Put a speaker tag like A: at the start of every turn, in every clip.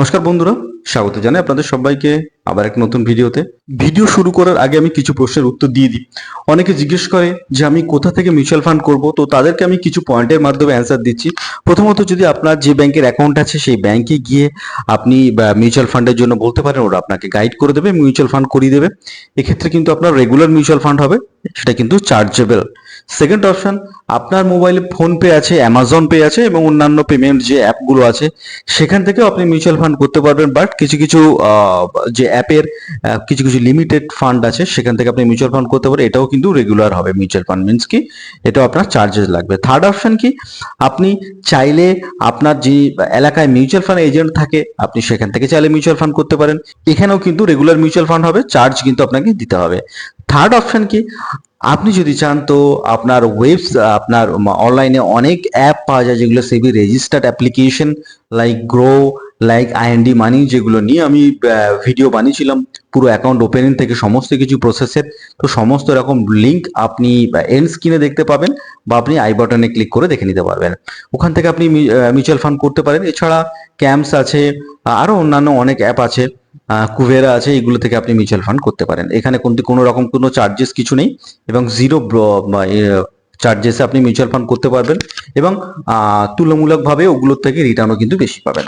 A: নমস্কার বন্ধুরা, স্বাগত জানাই আপনাদের সবাইকে আবার এক নতুন ভিডিওতে। ভিডিও শুরু করার আগে আমি কিছু প্রশ্নের উত্তর দিয়ে দিই। অনেকে জিজ্ঞেস করে যে আমি কোথা থেকে মিউচুয়াল ফান্ড করব? তো তাদেরকে আমি কিছু পয়েন্টের মাধ্যমে অ্যান্সার দিচ্ছি। প্রথমত যদি আপনার যে ব্যাংকের অ্যাকাউন্ট আছে, সেই ব্যাংকে গিয়ে আপনি মিউচুয়াল ফান্ডের জন্য বলতে পারেন, ওরা আপনাকে গাইড করে দেবে মিউচুয়াল ফান্ড করিয়ে দেবে। এক্ষেত্রে কিন্তু আপনার রেগুলার মিউচুয়াল ফান্ড হবে, সেটা কিন্তু চার্জেবল সেকেন্ড অপশন আপনার মোবাইলে ফোন পে আছে অ্যামাজন পে আছে এবং অন্যান্য পেমেন্ট যে অ্যাপগুলো আছে, সেখান থেকেও আপনি মিউচুয়াল ফান্ড করতে পারবেন। বাট কিছু কিছু যে অ্যাপের কিছু কিছু লিমিটেড ফান্ড আছে, সেখান থেকে আপনি মিউচুয়াল ফান্ড করতে পারেন। এটাও কিন্তু রেগুলার হবে মিউচুয়াল ফান্ড মিনস কি? এটাও আপনার চার্জেস লাগবে। থার্ড অপশন কি? আপনি চাইলে আপনার যে এলাকায় মিউচুয়াল ফান্ড এজেন্ট থাকে, আপনি সেখান থেকে চাইলে মিউচুয়াল ফান্ড করতে পারেন। এখানেও কিন্তু রেগুলার মিউচুয়াল ফান্ড হবে চার্জ কিন্তু আপনাকে দিতে হবে। থার্ড অপশন কি? আপনি যদি চান তো আপনার ওয়েবস আপনার অনলাইনে অনেক অ্যাপ পাওয়া যায় যেগুলো SEBI registered application like Groww like INDmoney যেগুলো নিয়ে আমি ভিডিও বানিয়েছিলাম। পুরো অ্যাকাউন্ট ওপেনিং থেকে সমস্ত কিছু প্রসেসের তো সমস্ত রকম লিংক আপনি এন্ড স্ক্রিনে দেখতে পাবেন বা আপনি আই বাটনে ক্লিক করে দেখে নিতে পারবেন। ওখান থেকে আপনি মিউচুয়াল ফান্ড করতে পারেন। এছাড়া ক্যাম্পস আছে আরও অন্যান্য অনেক অ্যাপ আছে। কুভেরা আছে এগুলো থেকে আপনি মিউচুয়াল ফান্ড করতে পারেন। এখানে কিন্তু কোনো রকম কোনো চার্জেস কিছু নেই এবং জিরো চার্জেসে আপনি মিউচুয়াল ফান্ড করতে পারবেন এবং তুলনামূলকভাবে ওগুলোর থেকে রিটার্নও কিন্তু বেশি পাবেন।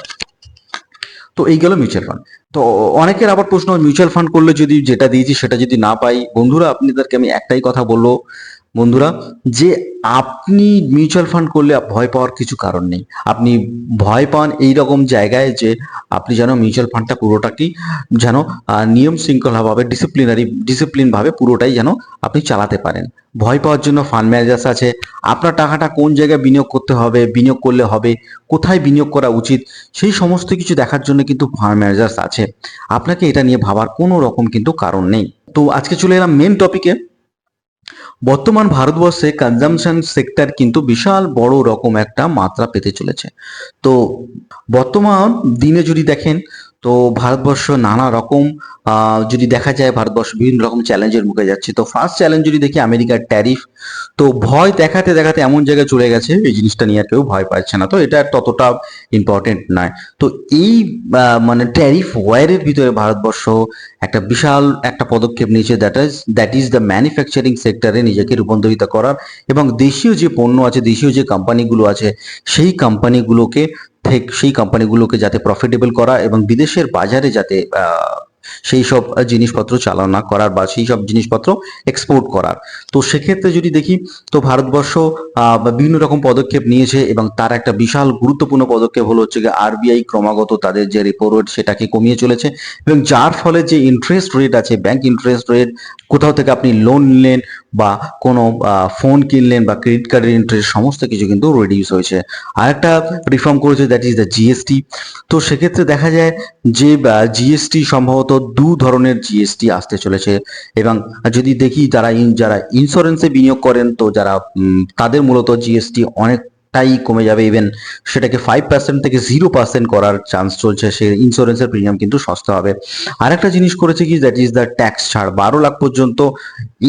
A: তো এই গেল মিউচুয়াল ফান্ড তো অনেকের আবার প্রশ্ন মিউচুয়াল ফান্ড করলে যদি যেটা দিয়েছি সেটা যদি না পাই, বন্ধুরা আপনাদেরকে আমি একটাই কথা বলব, বন্ধুরা, যে আপনি মিউচুয়াল ফান্ড করলে ভয় পাওয়ার কিছু কারণ নেই। আপনি ভয় পান এই রকম জায়গায় যে আপনি যেন মিউচুয়াল ফান্ডটা পুরোটাকেই যেন নিয়ম শৃঙ্খলাভাবে ডিসিপ্লিনারি ডিসিপ্লিন ভাবে পুরোটাই যেন আপনি চালাতে পারেন। ভয় পাওয়ার জন্য ফান্ড ম্যানেজার্স আছে। আপনার টাকাটা কোন জায়গায় বিনিয়োগ করতে হবে, বিনিয়োগ করলে হবে, কোথায় বিনিয়োগ করা উচিত, সেই সমস্ত কিছু দেখার জন্য কিন্তু ফান্ড ম্যানেজার্স আছে। আপনাকে এটা নিয়ে ভাবার কোনো রকম কিন্তু কারণ নেই। তো আজকে চলে এলাম মেন টপিকে বর্তমান ভারতবর্ষে কনজামশন সেক্টর কিন্তু বিশাল বড় রকম একটা মাত্রা পেতে চলেছে। তো বর্তমান দিনে যদি দেখেন তো ভারতবর্ষ নানা রকম যদি দেখা যায় ভারতবর্ষ বিভিন্ন রকম চ্যালেঞ্জের মুখে যাচ্ছে। তো ফার্স্ট চ্যালেঞ্জ যদি দেখি আমেরিকার ট্যারিফ তো ভয় দেখাতে দেখাতে এমন জায়গায় চলে গেছে, এই জিনিসটা নিয়ে আর কেউ ভয় পাচ্ছে না। তো এটা ততটা ইম্পর্টেন্ট নয়। তো এই মানে ট্যারিফ ওয়ারের ভিতরে ভারতবর্ষ একটা বিশাল একটা পদক্ষেপ নিয়েছে that is that is the manufacturing সেক্টরে নিজেকে রূপান্তরিত করার। এবং দেশীয় যে পণ্য আছে, দেশীয় যে কোম্পানিগুলো আছে, সেই কোম্পানিগুলোকে থেকে সেই কোম্পানিগুলোকে যাতে প্রফিটেবল করা এবং বিদেশের বাজারে যাতে সেই সব জিনিসপত্র চালনা করার বা সেই সব জিনিসপত্র এক্সপোর্ট করার। তো সেক্ষেত্রে যদি দেখি, তো ভারতবর্ষ বিভিন্ন রকম পদক্ষেপ নিয়েছে এবং তার একটা বিশাল গুরুত্বপূর্ণ পদক্ষেপ হলো হচ্ছে আরবিআই ক্রমাগত তাদের যে রেপো রেট সেটাকে কমিয়ে চলেছে এবং যার ফলে যে ইন্টারেস্ট রেট আছে ব্যাংক ইন্টারেস্ট রেট কোথাও থেকে আপনি লোন নিলেন বা কোনো ফোন কিনলেন বা ক্রেডিট কার্ডের ইন্টারেস্ট সমস্ত কিছু কিন্তু রিডিউস হয়েছে। আর একটা রিফর্ম করেছে দ্যাট ইজ দ্য জিএসটি তো সেক্ষেত্রে দেখা যায় যে জিএসটি সম্ভবত দু ধরনের জিএসটি আসতে চলেছে এবং যদি দেখি যারা যারা ইন্স্যুরেন্সে বিনিয়োগ করেন তো যারা তাদের মূলত জিএসটি অনেকটাই কমে যাবে ইভেন সেটাকে ফাইভ পার্সেন্ট থেকে জিরো পার্সেন্ট করার চান্স চলছে, সে ইন্স্যুরেন্সের প্রিমিয়াম কিন্তু সস্তা হবে। আরেকটা জিনিস করেছে কি? দ্যাট ইজ দ্য ট্যাক্স ছাড়। বারো লাখ পর্যন্ত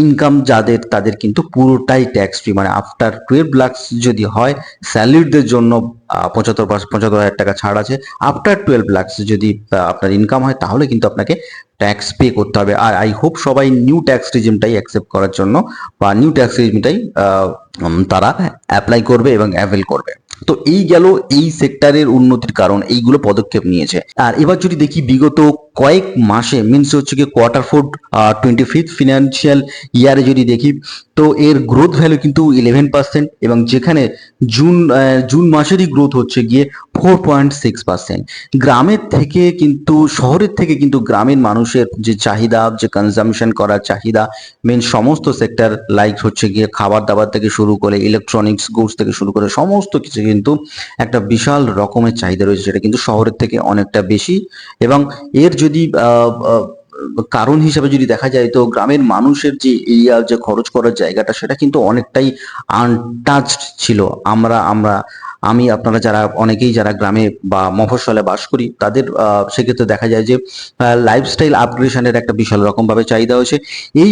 A: ইনকাম যাদের, তাদের কিন্তু পুরোটাই ট্যাক্স ফ্রি মানে আফটার টুয়েলভ লাখ যদি হয় স্যালারিদের জন্য পঁচাত্তর পঁচাত্তর হাজার টাকা ছাড় আছে। আফটার টুয়েলভ লাখস যদি আপনার ইনকাম হয়, তাহলে কিন্তু আপনাকে ট্যাক্স পে করতে হবে। আর আই হোপ সবাই নিউ ট্যাক্স রিজিমটাই অ্যাকসেপ্ট করার জন্য, বা নিউ ট্যাক্স রিজিমটাই তারা অ্যাপ্লাই করবে এবং অ্যাভেল করবে। তো এই গেল এই সেক্টরের উন্নতির কারণ, এইগুলো পদক্ষেপ নিয়েছে। আর এবার যদি দেখি বিগত কয়েক মাসে মিনস হচ্ছে কি quarter four twenty fifth financial ইয়ারে যদি দেখি তো এর গ্রোথ ভ্যালু কিন্তু ইলেভেন পার্সেন্ট এবং যেখানে জুন জুন মাসেরই গ্রোথ হচ্ছে গিয়ে ফোর পয়েন্ট সিক্স পার্সেন্ট গ্রামের থেকে কিন্তু, শহরের থেকে কিন্তু গ্রামের মানুষের যে চাহিদা, যে কনজামশন করার চাহিদা মেন সমস্ত সেক্টর লাইক হচ্ছে গিয়ে খাবার দাবার থেকে শুরু করে ইলেকট্রনিক্স গুডস থেকে শুরু করে সমস্ত কিছু কিন্তু একটা বিশাল রকমের চাহিদা রয়েছে সেটা কিন্তু শহরের থেকে অনেকটা বেশি। এবং এর যদি কারণ হিসাবে যদি দেখা যায়, তো গ্রামের মানুষের যে এরিয়া যে খরচ করার জায়গাটা, সেটা কিন্তু অনেকটাই আনটাচড ছিল। আমরা আমরা, আমি, আপনারা যারা, অনেকেই যারা গ্রামে বা মফস্বলে বাস করি, তাদের সেক্ষেত্রে দেখা যায় যে লাইফস্টাইল আপগ্রেশনের একটা বিশাল রকমভাবে চাহিদা হয়েছে। এই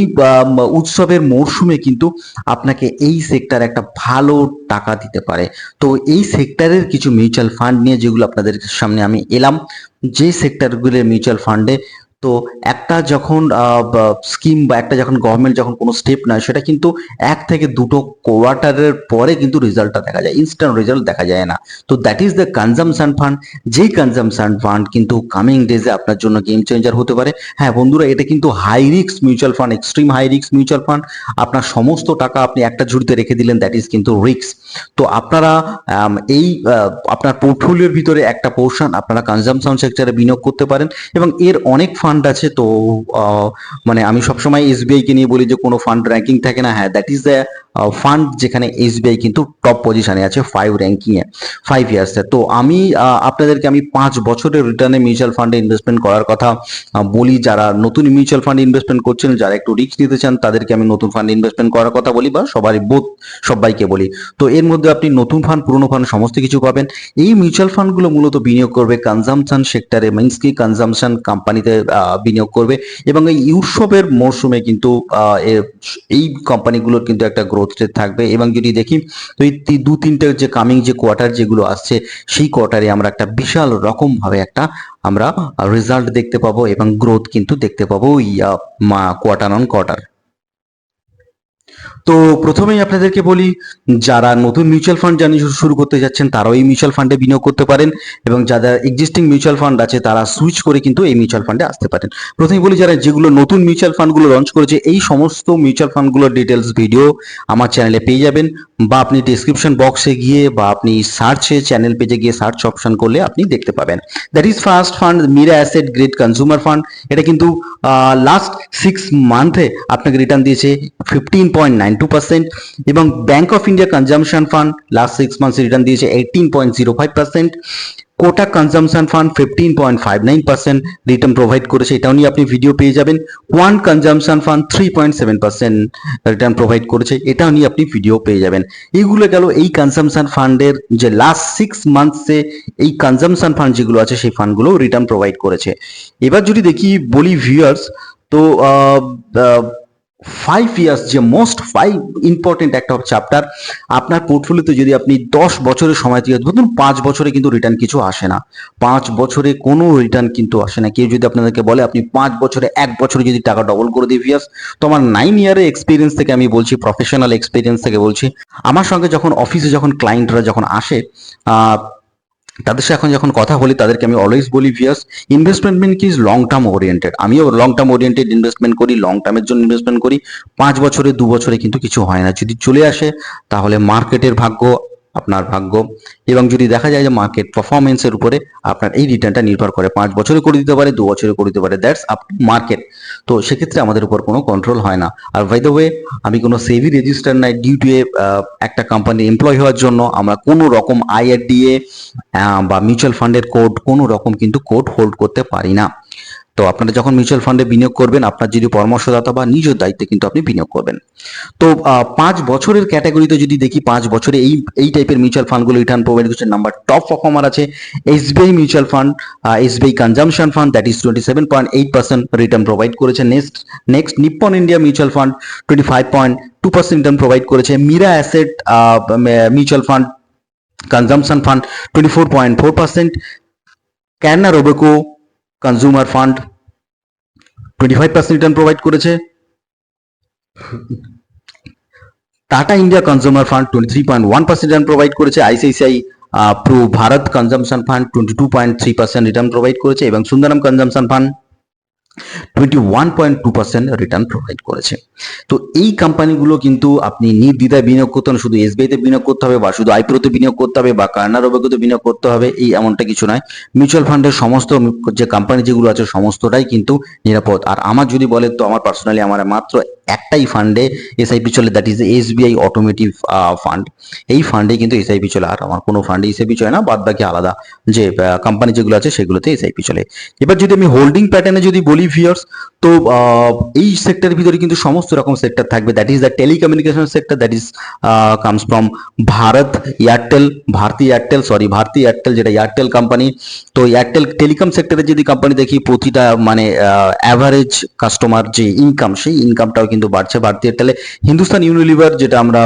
A: উৎসবের মরশুমে কিন্তু আপনাকে এই সেক্টর একটা ভালো টাকা দিতে পারে। তো এই সেক্টরের কিছু মিউচুয়াল ফান্ড নিয়ে যেগুলো আপনাদের সামনে আমি এলাম, যে সেক্টরগুলোর মিউচুয়াল ফান্ডে তো একটা যখন স্কিম বা একটা যখন গভর্নমেন্ট যখন কোনো স্টেপ নেয়, সেটা কিন্তু এক থেকে দুটো কোয়ার্টারের পরে কিন্তু রেজাল্টটা দেখা যায় ইনস্ট্যান্ট রেজাল্ট দেখা যায় না। তো that is the consumption fund যেই কনজামশন ফান্ড কিন্তু কামিং ডেজে আপনার জন্য গেম চেঞ্জার হতে পারে। হ্যাঁ বন্ধুরা, এটা কিন্তু হাই রিক্স মিউচুয়াল ফান্ড এক্সট্রিম হাই রিক্স মিউচুয়াল ফান্ড আপনার সমস্ত টাকা আপনি একটা ঝুড়িতে রেখে দিলেন দ্যাট ইজ কিন্তু রিস্ক তো আপনারা এই আপনার পোর্টফোলিওর ভিতরে একটা পোর্শন আপনারা কনজামশন সেক্টরে বিনিয়োগ করতে পারেন এবং এর অনেক ফান্ড আছে, তো মানে আমি সবসময় এসবিআই কে নিয়ে বলি যে কোনো ফান্ড র্যাঙ্কিং থাকে না হ্যাঁ দ্যাট ইজ দ্য ফান্ড যেখানে এসবিআই কিন্তু টপ পজিশনে আছে ফাইভ র্যাঙ্কিং এ ফাইভ ইয়ার্সে তো আমি আপনাদেরকে আমি পাঁচ বছরের রিটার্নে মিউচুয়াল ফান্ডে ইনভেস্টমেন্ট করার কথা বলি। যারা নতুন মিউচুয়াল ফান্ডে ইনভেস্টমেন্ট করছেন, যারা একটু রিস্ক নিতে চান, তাদেরকে আমি নতুন ফান্ডে ইনভেস্টমেন্ট করার কথা বলি বা সবারই বোধ সবাইকে বলি। তো এর মধ্যে আপনি নতুন ফান্ড পুরনো ফান্ড সমস্ত কিছু পাবেন। এই মিউচুয়াল ফান্ডগুলো মূলত বিনিয়োগ করবে কনজামশন সেক্টরে মিনস কি? কনজামশন কোম্পানিতে বিনিয়োগ করবে। এবং এই উৎসবের মরশুমে কিন্তু এই কোম্পানিগুলোর কিন্তু একটা গ্রোথ রেট থাকবে এবং যদি দেখি, তো এই দু তিনটে যে কামিং যে কোয়ার্টার যেগুলো আসছে, সেই কোয়ার্টারে আমরা একটা বিশাল রকম ভাবে একটা আমরা রেজাল্ট দেখতে পাবো এবং গ্রোথ কিন্তু দেখতে পাবো কোয়ার্টার অন কোয়ার্টার তো প্রথমেই আপনাদেরকে বলি, যারা নতুন মিউচুয়াল ফান্ড জানি শুরু করতে যাচ্ছেন, তারাও এই মিউচুয়াল ফান্ডে বিনিয়োগ করতে পারেন এবং যাদের এক্সিস্টিং মিউচুয়াল ফান্ড আছে, তারা সুইচ করে কিন্তু এই মিউচুয়াল ফান্ডে আসতে পারেন। প্রথমেই বলি, যারা যেগুলো নতুন মিউচুয়াল ফান্ডগুলো লঞ্চ করেছে, এই সমস্ত মিউচুয়াল ফান্ডগুলোর ডিটেলস ভিডিও আমার চ্যানেলে পেয়ে যাবেন বা আপনি ডিসক্রিপশন বক্সে গিয়ে বা আপনি সার্চে চ্যানেল পেজে গিয়ে সার্চ অপশন করলে আপনি দেখতে পাবেন। That is first fund Mirae asset great consumer fund এটা কিন্তু লাস্ট সিক্স মান্থে আপনাকে রিটার্ন দিয়েছে fifteen point nine two percent এবং bank of India consumption fund last six মান্থে return দিয়েছে eighteen point zero five percent Kotak consumption fund fifteen point five nine percent return provide করেছে। এটাও নিয়ে আপনি video পেয়ে যাবেন। One consumption fund three point seven percent return provide করেছে। এটাও নিয়ে আপনি ভিডিও পেয়ে যাবেন। এইগুলো গেল এই কনজামশন ফান্ডের যে লাস্ট সিক্স মান্থসে এই কনজামশন ফান্ড যেগুলো আছে, সেই ফান্ডগুলো রিটার্ন প্রোভাইড করেছে। এবার যদি দেখি বলি ভিউয়ার্স তো ফাইভ ইয়ার্স যে মোস্ট ফাইভ ইম্পর্টেন্ট একটা চ্যাপ্টার আপনার পোর্টফোলিওতে যদি আপনি দশ বছরের সময় দিয়ে ধরুন পাঁচ বছরে কিন্তু রিটার্ন কিছু আসে না। পাঁচ বছরে কোনো রিটার্ন কিন্তু আসে না। কেউ যদি আপনাদেরকে বলে, আপনি পাঁচ বছরে এক বছরে যদি টাকা ডবল করে দিই ভিয়াস তো আমার নাইন ইয়ারের এক্সপিরিয়েন্স থেকে আমি বলছি প্রফেশনাল এক্সপিরিয়েন্স থেকে বলছি। আমার সঙ্গে যখন অফিসে যখন ক্লায়েন্টরা যখন আসে তাদের সাথে এখন যখন কথা বলি, তাদেরকে আমি অলওয়েজ বলি ভিয়াস ইনভেস্টমেন্ট মিন কি? ইজ লং টার্ম ওরিয়েন্টেড আমিও লং টার্ম ওরিয়েন্টেড ইনভেস্টমেন্ট করি লং টার্মের জন্য ইনভেস্টমেন্ট করি। পাঁচ বছরে, দু বছরে কিন্তু কিছু হয় না। যদি চলে আসে, তাহলে মার্কেটের ভাগ্য আপনার ভাগ্য। এবং যদি দেখা যায় যে মার্কেট পারফরমেন্সের উপরে আপনার এই রিটার্নটা নির্ভর করে, পাঁচ বছরে করে দিতে পারে, দু বছরে করে দিতে পারে দ্যাটস আপ মার্কেট তো সেক্ষেত্রে আমাদের উপর কোনো কন্ট্রোল হয় না। আর বাই দ্য ওয়ে আমি কোনো সেভি রেজিস্টার নাই ডিউ টু এ একটা কোম্পানি এমপ্লয় হওয়ার জন্য। আমরা কোনো রকম আইআরডিএ বা মিউচুয়াল ফান্ডের কোড কোনো রকম কিন্তু কোড হোল্ড করতে পারি না। তো আপনারা যখন মিউচুয়াল ফান্ডে বিনিয়োগ করবেন, আপনার যদি পরামর্শদাতা বা নিজের দায়িত্বে কিন্তু আপনি বিনিয়োগ করবেন। তো পাঁচ বছরের ক্যাটাগরিতে যদি দেখি, পাঁচ বছরে এই এই টাইপের মিউচুয়াল ফান্ডগুলো রিটার্ন প্রোভাইড করছে নাম্বার টপ পারফর্মার আছে SBI mutual fund SBI consumption fund that is twenty seven point eight percent return provide করেছে next next Nippon India mutual fund twenty five point two percent return provide করেছে Mirae asset mutual fund consumption fund twenty four point four percent ক্যারনা Robeco consumer fund twenty five percent return provide করেছে Tata India consumer fund twenty three point one percent return provide করেছে ICICI Pru Bharat consumption fund twenty two point three percent return provide করেছে এবং Sundaram consumption fund twenty one point two percent return provide করেছে। তো এই কোম্পানিগুলো কিন্তু আপনি নির্দ্বিধায় বিনিয়োগ করতে হবে, শুধু এসবিআইতে বিনিয়োগ করতে হবে বা শুধু আইপিওতে বিনিয়োগ করতে হবে বা কার্নার অভিজ্ঞতা বিনিয়োগ করতে হবে, এই এমনটা কিছু নয়। মিউচুয়াল ফান্ডের সমস্ত যে কোম্পানি যেগুলো আছে, সমস্তটাই কিন্তু নিরাপদ। আর আমার যদি বলেন তো, আমার পার্সোনালি আমার মাত্র একটাই ফান্ডে এসআইপি চলে that is SBI automotive fund এই ফান্ডে কিন্তু এসআইপি চলে, আর আমার কোনো ফান্ডে এসআইপি চলে না, বাদ বাকি আলাদা যে কোম্পানি যেগুলো আছে সেগুলোতে এসআইপি চলে। এবার যদি আমি হোল্ডিং প্যাটার্নে যদি বলি ভিয়ার্স তো এই সেক্টরের ভিতরে কিন্তু সমস্ত রকম সেক্টর থাকবে। That is the telecommunication sector that is comes from Bharat Airtel Bharti Airtel sorry Bharti Airtel যেটা এয়ারটেল কোম্পানি তো এয়ারটেল টেলিকম সেক্টরে যদি কোম্পানি দেখি, প্রতিটা মানে অ্যাভারেজ কাস্টমার যে ইনকাম সেই ইনকামটাও কিন্তু বাড়ছে ভারতী এয়ারটেলে হিন্দুস্তান ইউনিলিভার যেটা আমরা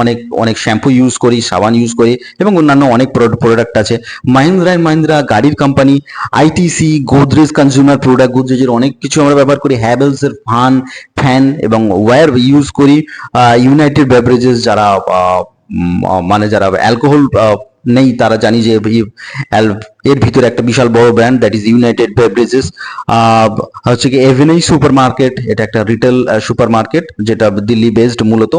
A: অনেক অনেক শ্যাম্পু ইউজ করি, সাবান ইউজ করি এবং অন্যান্য অনেক প্রোডাক্ট আছে। মাহিন্দ্রা অ্যান্ড মাহিন্দ্রা গাড়ির company ITC Godrej consumer product গোদরেজের অনেক কিছু আমরা ব্যবহার করি। হ্যাভেলস এর ফান ফ্যান এবং ওয়্যার ইউজ করি। ইউনাইটেড বেভারেজেস যারা মানে যারা অ্যালকোহল নেই, তারা জানি যে এর ভিতরে একটা বিশাল বড় brand that is united beverages হচ্ছে কি এভিনাই সুপার মার্কেট এটা একটা রিটেল সুপার মার্কেট যেটা দিল্লি বেসড মূলত।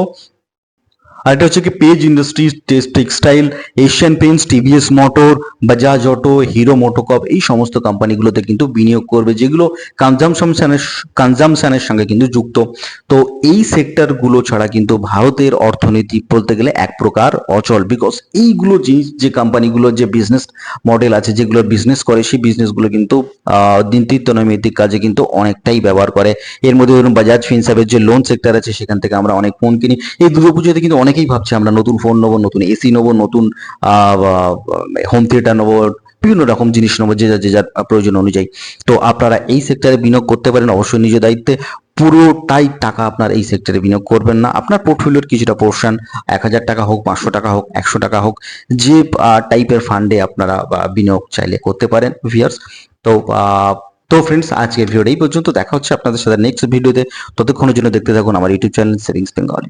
A: আর এটা হচ্ছে কি Page Industries textile Asian Paints TVS motor Bajaj auto Hero MotoCorp এই সমস্ত কোম্পানিগুলোতে কিন্তু বিনিয়োগ করবে, যেগুলো কনজামশনের কনজামশনের সঙ্গে কিন্তু যুক্ত। তো এই সেক্টরগুলো ছাড়া কিন্তু ভারতের অর্থনীতি বলতে গেলে এক প্রকার অচল বিকজ এইগুলো জিনিস, যে কোম্পানিগুলো যে বিজনেস মডেল আছে, যেগুলো বিজনেস করে, সেই বিজনেসগুলো কিন্তু নৈমিত্তিক কাজে কিন্তু অনেকটাই ব্যবহার করে। এর মধ্যে ধরুন বাজাজ ফিনসাবের যে লোন সেক্টর আছে, সেখান থেকে আমরা অনেক ফোন কিনি। এই দুর্গাপুজোতে কিন্তু অনেকেই ভাবছে আমরা নতুন ফোন নেব, নতুন এসি নেব, নতুন হোম থিয়েটার নেব, বিভিন্ন রকম জিনিস নেব যে যার যে যার প্রয়োজন অনুযায়ী। তো আপনারা এই সেক্টরে বিনিয়োগ করতে পারেন, অবশ্যই নিজ দায়িত্বে। পুরোটাই টাকা আপনার এই সেক্টরে বিনিয়োগ করবেন না। আপনার পোর্টফোলিওর কিছুটা পোর্শন এক হাজার টাকা হোক, পাঁচশো টাকা হোক, একশো টাকা হোক, যে টাইপের ফান্ডে আপনারা বিনিয়োগ চাইলে করতে পারেন ভিয়ার্স তো তো ফ্রেন্ডস আজকের ভিডিওটা এই পর্যন্ত। দেখা হচ্ছে আপনাদের সাথে নেক্সট ভিডিওতে ততক্ষণের জন্য দেখতে থাকুন আমার ইউটিউব চ্যানেল সেভিংস বেঙ্গলি